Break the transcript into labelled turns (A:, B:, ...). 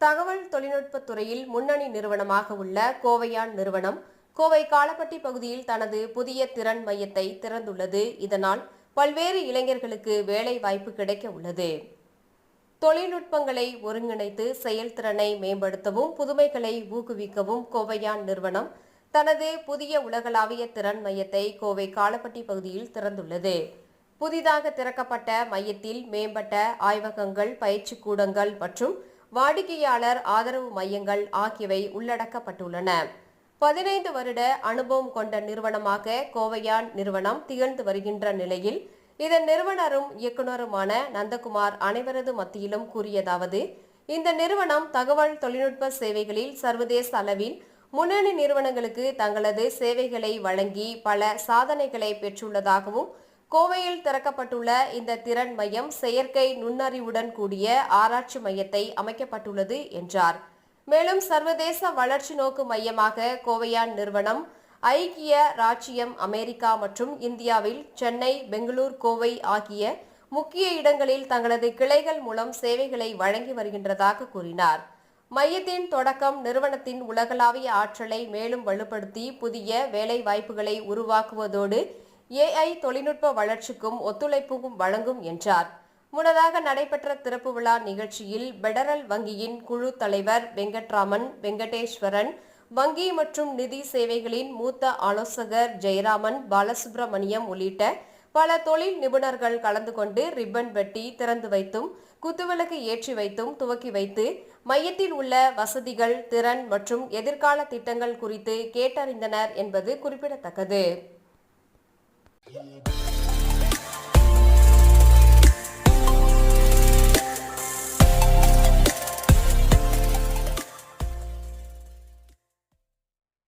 A: தகவல் தொழில்நுட்பத் துறையில் முன்னணி நிறுவனமாக உள்ள கோவையான் நிறுவனம் கோவை காலப்பட்டி பகுதியில் தனது புதிய திறன் மையத்தை திறந்துள்ளது. இதனால் பல்வேறு இளைஞர்களுக்கு வேலை வாய்ப்பு கிடைக்க உள்ளது. தொழில்நுட்பங்களை ஒருங்கிணைத்து செயல்திறனை மேம்படுத்தவும் புதுமைகளை ஊக்குவிக்கவும் கோவையான் நிறுவனம் தனது புதிய உலகளாவிய திறன் மையத்தை கோவை காலப்பட்டி பகுதியில் திறந்துள்ளது. புதிதாக திறக்கப்பட்ட மையத்தில் மேம்பட்ட ஆய்வகங்கள் பயிற்சி கூடங்கள் மற்றும் வாடிக்கையாளர் ஆதரவு மையங்கள் ஆகியவை உள்ளடக்கப்பட்டுள்ளன. பதினைந்து வருட அனுபவம் கொண்ட நிறுவனமாக கோவையான் நிறுவனம் திகழ்ந்து வருகின்ற நிலையில் இதன் நிறுவனரும் இயக்குனருமான நந்தகுமார் அனைவரது மத்தியிலும் கூறியதாவது இந்த நிறுவனம் தகவல் தொழில்நுட்ப சேவைகளில் சர்வதேச அளவில் முன்னணி நிறுவனங்களுக்கு தங்களது சேவைகளை வழங்கி பல சாதனைகளை பெற்றுள்ளதாகவும் கோவையில் திறக்கப்பட்டுள்ள இந்த திறன் மையம் செயற்கை நுண்ணறிவுடன் கூடிய ஆராய்ச்சி மையத்தை அமைக்கப்பட்டுள்ளது என்றார். மேலும் சர்வதேச வளர்ச்சி நோக்கு மையமாக கோவையான் நிறுவனம் ஐக்கிய ராச்சியம் அமெரிக்கா மற்றும் இந்தியாவில் சென்னை பெங்களூர் கோவை ஆகிய முக்கிய இடங்களில் தங்களது கிளைகள் மூலம் சேவைகளை வழங்கி வருகின்றதாக கூறினார். மையத்தின் தொடக்கம் நிறுவனத்தின் உலகளாவிய ஆற்றலை மேலும் வலுப்படுத்தி புதிய வேலை வாய்ப்புகளை உருவாக்குவதோடு ஏஐ தொழில்நுட்ப வளர்ச்சிக்கும் ஒத்துழைப்புக்கும் வழங்கும் என்றார். முன்னதாக நடைபெற்ற திறப்பு விழா நிகழ்ச்சியில் பெடரல் வங்கியின் குழு தலைவர் வெங்கட்ராமன் வெங்கடேஸ்வரன் வங்கி மற்றும் நிதி சேவைகளின் மூத்த ஆலோசகர் ஜெயராமன் பாலசுப்ரமணியம் உள்ளிட்ட பல தொழில் நிபுணர்கள் கலந்து கொண்டு ரிப்பன் வெட்டி திறந்து வைத்தும் குத்துவிளக்கு ஏற்றி வைத்தும் துவக்கி வைத்து மையத்தில் உள்ள வசதிகள் திறன் மற்றும் எதிர்கால திட்டங்கள் குறித்து கேட்டறிந்தனர் என்பது குறிப்பிடத்தக்கது.